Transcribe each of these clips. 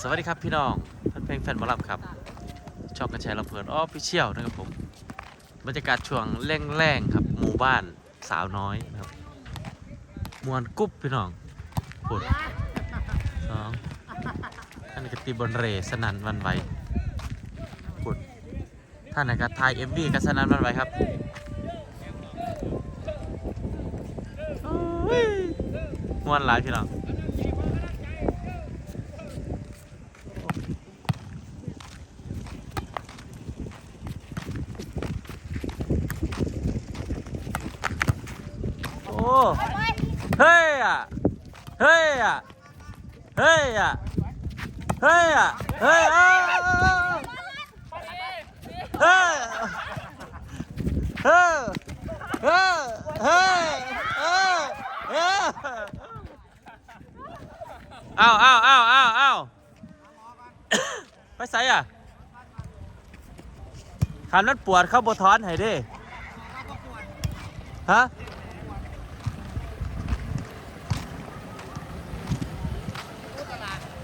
สวัสดีครับพี่น้องแฟนเพลงแฟนหมอลำครับ ชองกระชายลำเพลินออฟฟิเชียลนะครับผม บรรยากาศช่วงแรงๆครับ หมู่บ้านสาวน้อยนะครับมวนกุ๊บพี่น้องปวดสองท่านกตีบนเรสนันวันไหวปวดท่านนกทายเอ็มวีกัสนันวันไหวครับมวนหลายพี่น้อง โอ้ เฮ้ยอะ เฮ้ยอะ เฮ้ยอะเฮ้ยอะ เฮ้ยอะ เฮ้ยเฮ้ยเฮ้ยเฮ้ยเฮ้ยเฮ้ยเอาเอาเอาเอาเอาไปใส่อะคันมันปวดเข้าบทอนให้ดิฮะ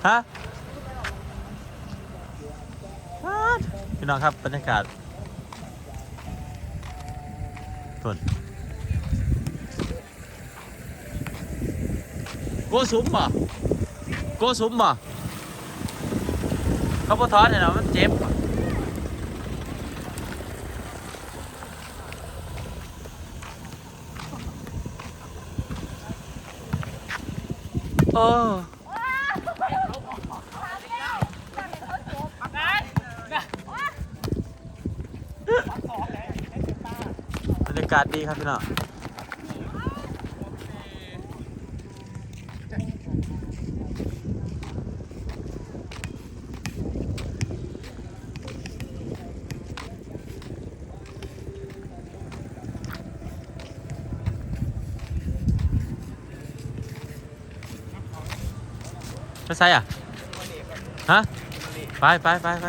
ฮะพี่น้องครับบรรยากาศทนโกสุมบ่โกสุมบ่เขาพอทอเนี่ยนะมันเจ็บโอ้รรยากาศดี ครับพี่น้องไปใส่อะ ฮะ ไปไปไปไป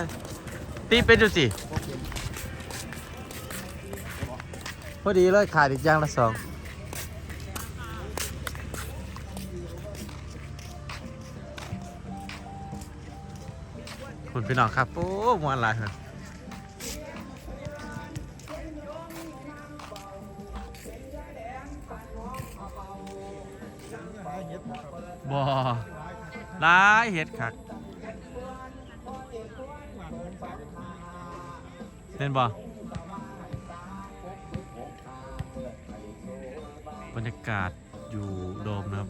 ตีเป็นดูสิ พอดีเลยขาดอีกอย่างละสองคุณพี่น้องครับ โอ้มวนลายคนบ่ลายเห็ดคักเห็นบ่ บรรยากาศอยู่โดมนะครับ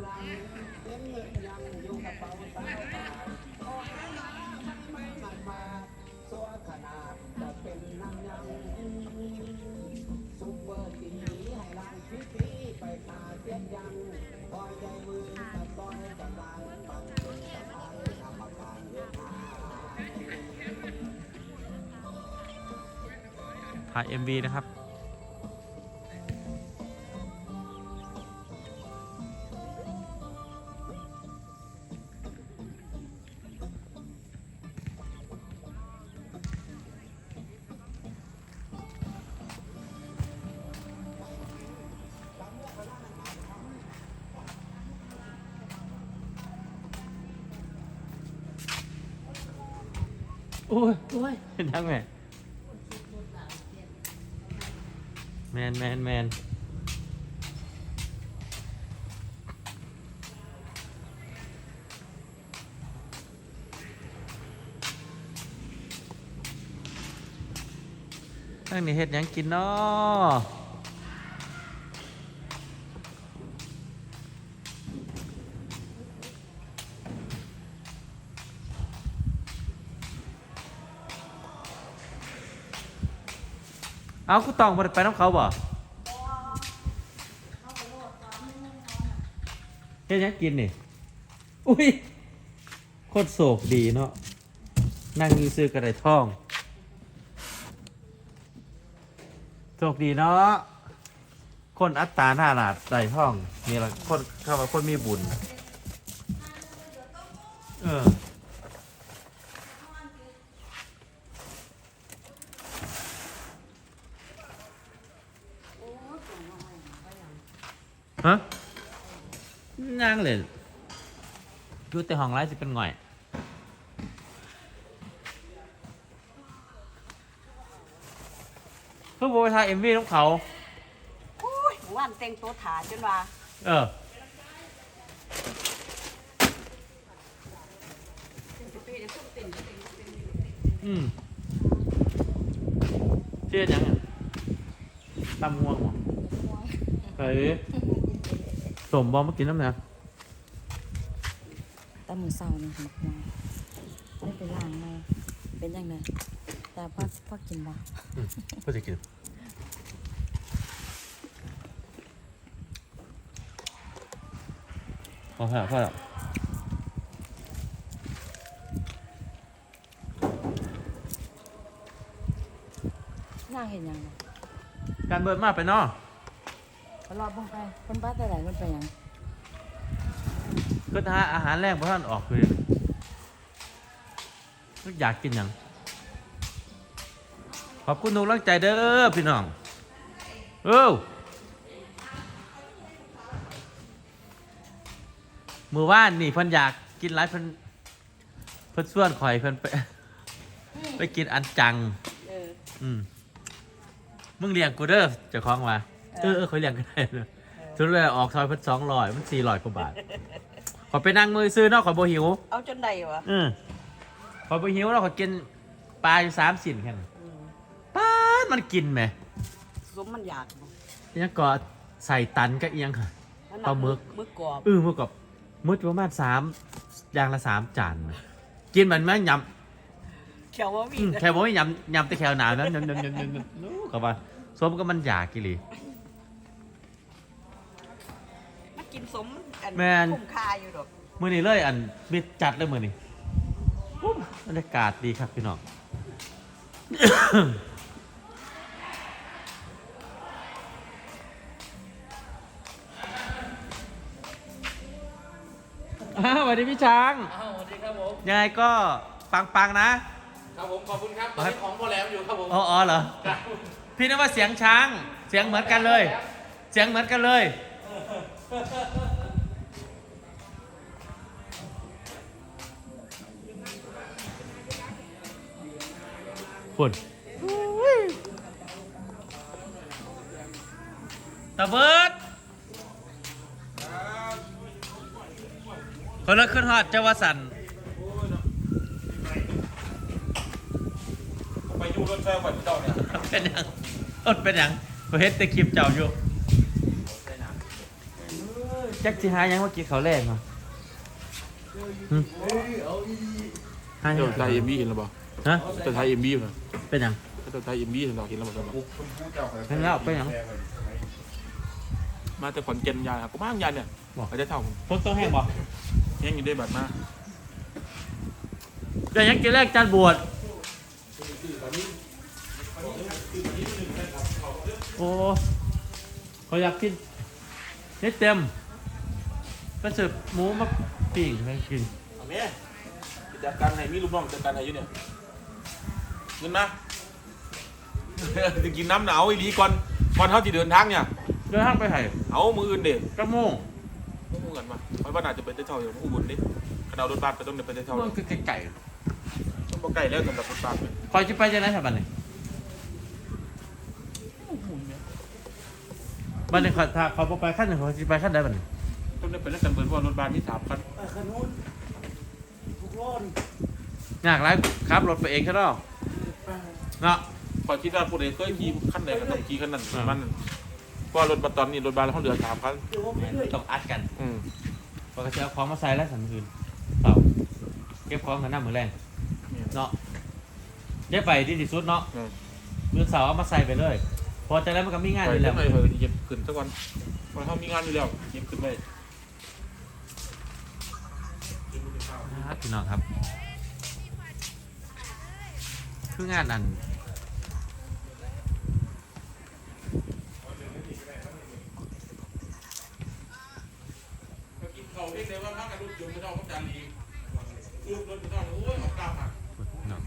ถ่าย MV นะครับ อ้ยโอ้ยเป็นยังไงแมนแมนแมนทั้งนี้เฮ็ดหยังกินเนาะ เอากูตองบ่ได้ไปน้ำเขาบ่เฮ็ดหยังกินนี่ อุ้ยโคตรโศกดีเนาะ นั่งอยืซื้อกระไดท่อง โชคดีเนาะ คนอัตตาหน้าหนาดใส่ท่องมีละคนเข้ามาคนมีบุญ เออ ฮะนางเลยอยู่แต่ห้องไรสิเป็นง่อยเพื่อโบทาเอ็มวีของเขา อุ้ยหมู่บ้นเต็งโตถาจนว่าเออ อืมเชื่อยังอะตำงวงเหรอเฮ้ย สมบอมากินน้ำหนักตามือเศร้านี่หมักมาได้ไปล้างไหมเป็นยังไงแต่พ่อพ่อกินบ่อืมเพื่อจะกินพอแล้วพอแล้วย่างเห็นยังไงการเบิดมากไปเนาะ รอบบ้งไปคนบ้านแต่ไหนมันไปยังก็หาอาหารแรกพอท่านออกคืออยากกินหยังขอบคุณทุกกำลังใจเด้อพี่น้องเอ้ามือว่านนี่เพิ่นอยากกินไรเพิ่นเพิ่นส่วนข่อยเพิ่นไป ไปกินอันจัง เออ อืมมึงเลี้ยงกูเด้อเจ้าของมา เออเออเขาเลี้ยงก็ได้เลยทุนเลยออกซอยเพิ่นสองร้อยมันสี่ร้อยกว่าบาท ขอไปนั่งมือซื้อเนาะขอโบหิว เอาจนใดวะอืมขอโบหิวเราะขอกินปลาอยู่สามสินแค่นั้นอืมป้าดมันกินไหมสมมันอยากบ่อิหยังก็ใส่ตันก็เอียงค่ะมันปลาหมึก มึกกรอบเออเมื่อกับมืดประมาณสามอย่างละสามจานไหมกินมันไหมยเขียวว่ามีำอืมนะแค่บอกว่ายำยำแต่แค่หนาวนั้นยำยำยำยำยำนู้กับว่าสมก็มันอยากกิริมัน กินสมอันแม่น คุ้มค่าอยู่ดอกมือนี้เลยอันมิดจัดเลยมือนี้ปุ๊บบรรยากาศดีครับพี่น้อง อ้าวสวัสดีพี่ช้าง อ้าวสวัสดีครับผม ยังไงก็ปังๆนะ ครับผมขอบคุณครับตอนนี้ของพ่อแหลมอยู่ครับผมอ๋ออ๋อเหรอ ครับพี่นึกว่าเสียงช้าง เสียงเหมือนกันเลย เสียงเหมือนกันเลย ฝุ่นตะเบิดคนละขึ้นฮอดเจ้าวสันไปยูรถไฟก่อนพี่เจ้าเนี่ยเป็นหยังอดเป็นหยังเขาเฮ็ดแต่คลิปเจ้าอยู่แจ็คสิหาหยังเมื่อกี้เขาแรงเหรอหึหาหยัเจ้างไทยเอ็มบีเห็นหรือเปล่าฮะเจ้าไทยเอ็มบีนะเป็นหยัง เจ้าไทยเอ็มบีเห็นหรอเห็นแล้วมั้งเห็นแล้วเป็นหยัง มาแต่ขอนแก่นยานครับก็มางยานเนี่ยบอก อาจจะเท่าพวกต้องแห้งบ่ยังอยู่ได้บัตรมาเดี๋ยวยังกินแรกจานบวชโอ้เขาอยากกินนี่เต็ม ไปเสิร์ฟหมูมาปิ้งให้กินเอาแม่จัดการให้มีลูกน้องจัดการให้อยู่เนี่ยเงินมาจะกินน้ำหนาวอีหลีก่อนก่อนเขาจะเดินทางเนี่ยเดินทางไปไหนเอามืออื่นเด็กกระโมงมือกันมาเพราะว่าน่าจะเป็นเจ้าเท่าอย่างอุบลดิกระดาวรถบัสไปต้องเดินไปเจ้าเท่าเมืองคือไก่ต้องบอกไก่แล้วสำหรับรถบัสเนี่ยคอยจะไปจะไหนครับบันนี้บันนี้เขาถ้าเขาบ่ไปขั้นหนึ่งเขาจะไปขั้นใดบันนี้ ต้องเดินไปแล้วกันเบิร์นเพราะว่ารถบัสมีสามคันขนุนทุกโลนอยากไรครับรถไปเองใช่ไหมเนาะพอคิดว่าผู้ใดเคยขี่ขั้นไหนก็ต้องขี่ขั้นนั้นอ่ามัมันเพราะว่ารถบัสตอนนี้รถบัสเขาเหลือสามคันเดี๋ยวว่าไม่ด้วยต้องอัดกันอืมปกติเอาของมาใส่แล้วสันคืนเปล่าเก็บของกันหน้ามือแรงเนาะเก็บไปที่ที่สุดเนาะอืมมือเสาร์เอามาใส่ไปเลย พอจะแล้วมันก็มีงานไปอยู่แล้แล้ววไปเถอะเย็บขึ้นสักวันวันเขามีงานอยู่แล้วเย็บขึ้นไป ครับ พี่น้องครับ คืองานอัน กินเขาเรียกได้ว่าพักกันรุ่นจุ่มไม่ต้องจานดีรูปรถไม่ต้องโอ้ยออกตามอะ เนาะ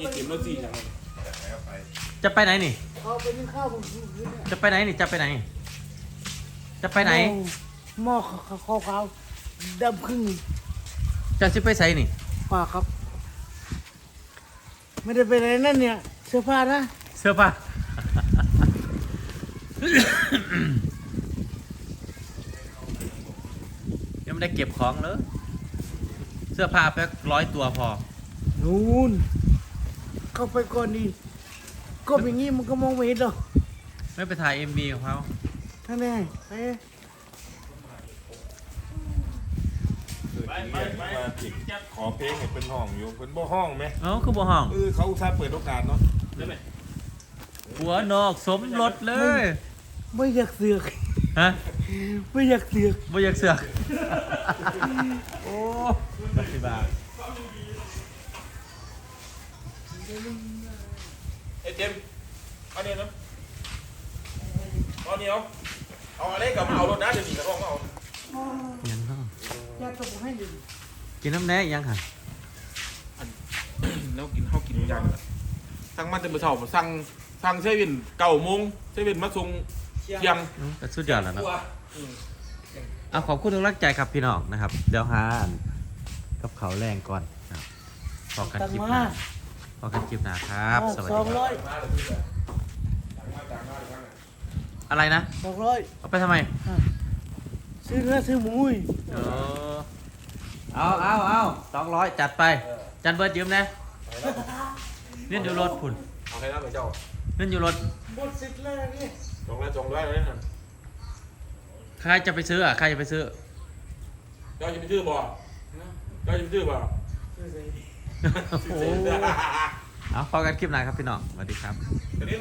มีเข็ม รถสี่อย่างจะไปไหนนี่เขาไปกินข้าวผมคืนเนี่ยจะไปไหนนี่ จะไปไหน จะไปไหน หม้อขาวขาวดำครึ่งจะสิไปใส่นี่ป่าครับ ไม่ได้ไปไหนนั่นเนี่ย เสื้อผ้านะเสื้อผ้า ยังไม่ได้เก็บของเลย เสื้อผ้าไปร้อยตัวพอ นู่น เข้าไปก่อนดีก็อย่างงี้มันก็มองไม่เห็นหรอกไม่ไปถ่าย MV ของเขาท่านแน่ไปไปไปไปขอเพลงให้เป็นห้องอยู่เป็นบ่ห้องไหมเอ้าคือบ่ห้องเออเขาอุตส่าห์เปิดโอกาสเนาะหัวนอกสมรสเลย ไม่อยากเสือกฮะไม่อยากเสือกบ่อยากเสือก โอ้ปฏิบัติ เอ้ยเจมส์เอาเนี่ยนะเอาเนี่ยเอาเอาอะไรกับมาเอารถนะเดี๋ยวหนีกับห้องเอายังต้องอยากจะบอกให้ดูกินน้ำแน่ยังค่ะแล้วกินข้าวกินยังอะสั่งมาแต่เมื่อเช้าสั่งสั่งเซเว่นเก้าโมงเซเว่นมาส่งเที่ยงอืมแต่สุดยอดแล้วเนาะเอาขอบคุณทุกรักใจครับพี่น้องนะครับ เดี๋ยวหาอันกับเขาวแรงก่อนนะครับพอกันตังคลิปหมาน้า พอกันคลิปหน้าครับ สวัสสดีองครับร้อยอะไรนะ สองร้อยเอาไปทำไม ซื้อเนื้อซื้อหมูอีกเออเอาเอาเอาสองร้อยจัดไป จันเบิร์ดยืมนะเนื่อนอยู่รถพุ่นเอาให้รับไปเจ้าเนื่อนอยู่รถ หมดสิทธิ์แล้วนี่จองแล้วจองแล้วเลยนะใครจะไปซื้ออะ ใครจะไปซื้อ เจ้าจะไปซื้อบ่เจ้าจะไปซื้อบ่ซื้อใส่ โอ้โหเอาพอกันคลิปหน้าครับพี่น้องสวัสดีครับเดี๋ยวนี้